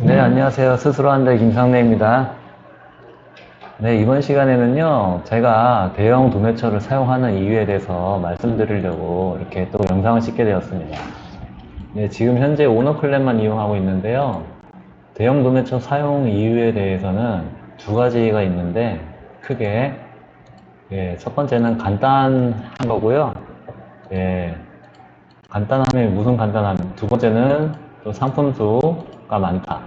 네, 안녕하세요. 스스로 한대 김상래입니다. 네, 이번 시간에는요, 제가 대형 도매처를 사용하는 이유에 대해서 말씀드리려고 이렇게 또 영상을 찍게 되었습니다. 네, 지금 현재 오너클랩만 이용하고 있는데요. 대형 도매처 사용 이유에 대해서는 두 가지가 있는데, 크게, 예, 첫 번째는 간단한 거고요. 예, 간단함이 무슨 간단함? 두 번째는 또 상품 수 가 많다.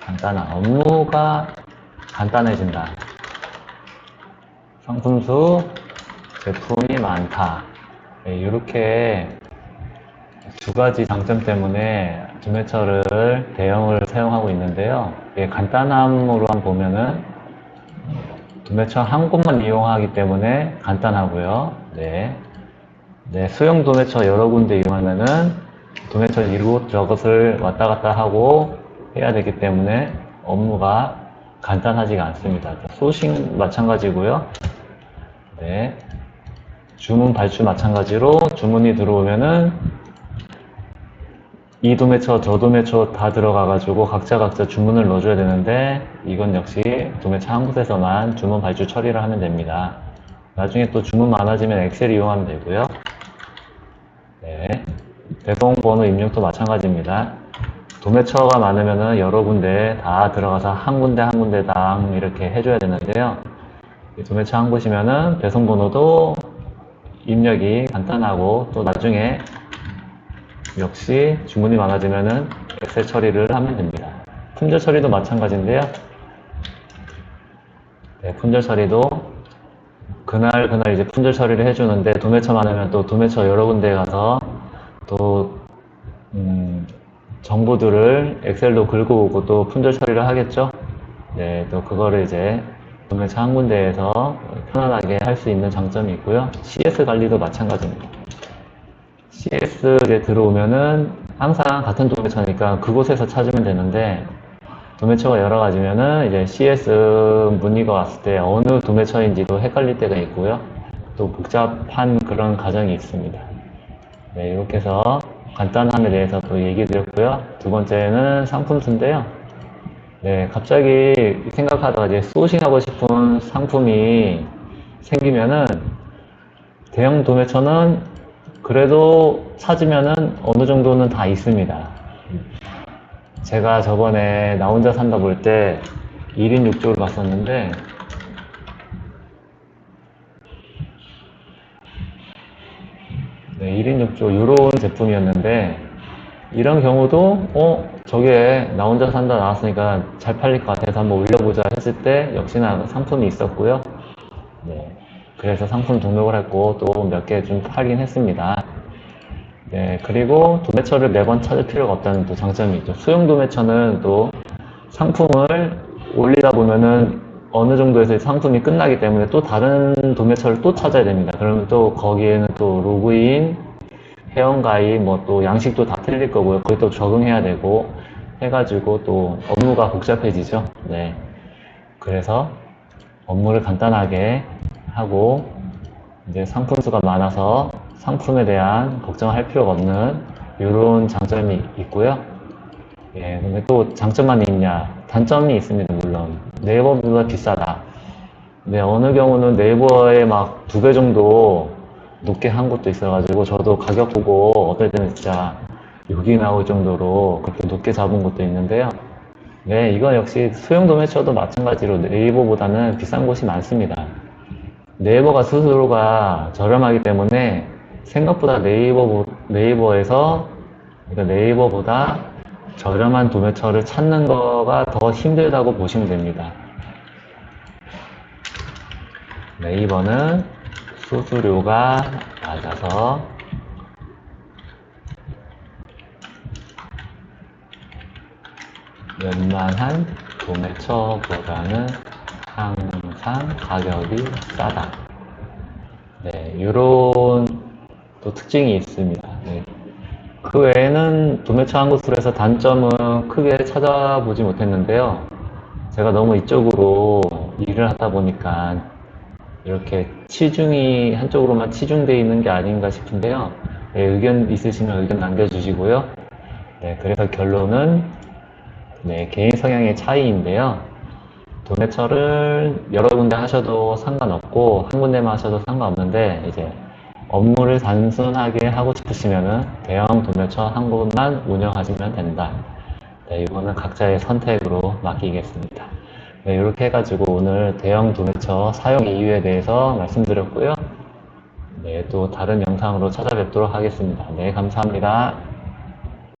간단한 업무가 간단해진다. 상품 수, 제품이 많다. 이렇게 두 가지 장점 때문에 도매처를 대형을 사용하고 있는데요. 이게 간단함으로만 보면은 도매처 한 곳만 이용하기 때문에 간단하고요. 네. 네, 수용 도매처 여러 군데 이용하면은 도매처 이곳저곳을 왔다 갔다 하고 해야 되기 때문에 업무가 간단하지가 않습니다. 소싱 마찬가지고요. 네. 주문 발주 마찬가지로 주문이 들어오면은 이 도매처 저 도매처 다 들어가 가지고 각자 각자 주문을 넣어줘야 되는데 이건 역시 도매처 한 곳에서만 주문 발주 처리를 하면 됩니다. 나중에 또 주문 많아지면 엑셀 이용하면 되고요. 네. 배송 번호 입력도 마찬가지입니다. 도매처가 많으면은 여러 군데 다 들어가서 한 군데 한 군데당 이렇게 해줘야 되는데요. 이 도매처 한 곳이면은 배송 번호도 입력이 간단하고 또 나중에 역시 주문이 많아지면은 엑셀 처리를 하면 됩니다. 품절 처리도 마찬가지인데요. 네, 품절 처리도 그날 그날 이제 품절 처리를 해주는데 도매처 많으면 또 도매처 여러 군데 가서 또 음, 정보들을 엑셀로 긁고 오고 또 품절 처리를 하겠죠. 네, 또 그거를 이제 도매처 한 군데에서 편안하게 할 수 있는 장점이 있고요. CS 관리도 마찬가지입니다. CS에 들어오면은 항상 같은 도매처니까 그곳에서 찾으면 되는데 도매처가 여러 가지면은 이제 CS 문의가 왔을 때 어느 도매처인지도 헷갈릴 때가 있고요. 또 복잡한 그런 과정이 있습니다. 네, 이렇게 해서 간단함에 대해서 또 얘기 드렸고요. 두 번째는 상품수인데요. 네, 갑자기 생각하다가 이제 소싱하고 싶은 상품이 생기면은 대형 도매처는 그래도 찾으면은 어느 정도는 다 있습니다. 제가 저번에 나 혼자 산다 볼 때 1인 6조를 봤었는데 네, 1인 6조 이런 제품이었는데 이런 경우도 어 저게 나 혼자 산다 나왔으니까 잘 팔릴 것 같아서 한번 올려보자 했을 때 역시나 상품이 있었고요. 네, 그래서 상품 등록을 했고 또 몇 개 좀 팔긴 했습니다. 네, 그리고 도매처를 매번 찾을 필요가 없다는 또 장점이 있죠. 수용 도매처는 또 상품을 올리다 보면은 어느 정도에서 상품이 끝나기 때문에 또 다른 도매처를 또 찾아야 됩니다. 그러면 또 거기에는 또 로그인, 회원가입, 뭐 또 양식도 다 틀릴 거고요. 거기 또 적응해야 되고 해가지고 또 업무가 복잡해지죠. 네. 그래서 업무를 간단하게 하고 이제 상품 수가 많아서 상품에 대한 걱정할 필요가 없는 이런 장점이 있고요. 예, 근데 또 장점만 있냐? 단점이 있습니다, 물론. 네이버보다 비싸다. 네, 어느 경우는 네이버에 막 두 배 정도 높게 한 곳도 있어가지고 저도 가격 보고 어떨 때는 진짜 욕이 나올 정도로 그렇게 높게 잡은 곳도 있는데요. 네, 이건 역시 수용 도매처도 마찬가지로 네이버보다는 비싼 곳이 많습니다. 네이버가 스스로가 저렴하기 때문에 생각보다 네이버, 네이버에서 그러니까 네이버보다 저렴한 도매처를 찾는 거가 더 힘들다고 보시면 됩니다. 네이버는 수수료가 낮아서 웬만한 도매처보다는 항상 가격이 싸다. 네, 이런 또 특징이 있습니다. 네. 그 외에는 도매처 한 곳으로 해서 단점은 크게 찾아보지 못했는데요. 제가 너무 이쪽으로 일을 하다 보니까 이렇게 치중이 한쪽으로만 치중되어 있는 게 아닌가 싶은데요. 네, 의견 있으시면 의견 남겨주시고요. 네, 그래서 결론은 네, 개인 성향의 차이인데요. 도매처를 여러 군데 하셔도 상관없고 한 군데만 하셔도 상관없는데 이제 업무를 단순하게 하고 싶으시면은 대형 도매처 한 곳만 운영하시면 된다. 네, 이거는 각자의 선택으로 맡기겠습니다. 네, 이렇게 해가지고 오늘 대형 도매처 사용 이유에 대해서 말씀드렸고요. 네, 또 다른 영상으로 찾아뵙도록 하겠습니다. 네, 감사합니다.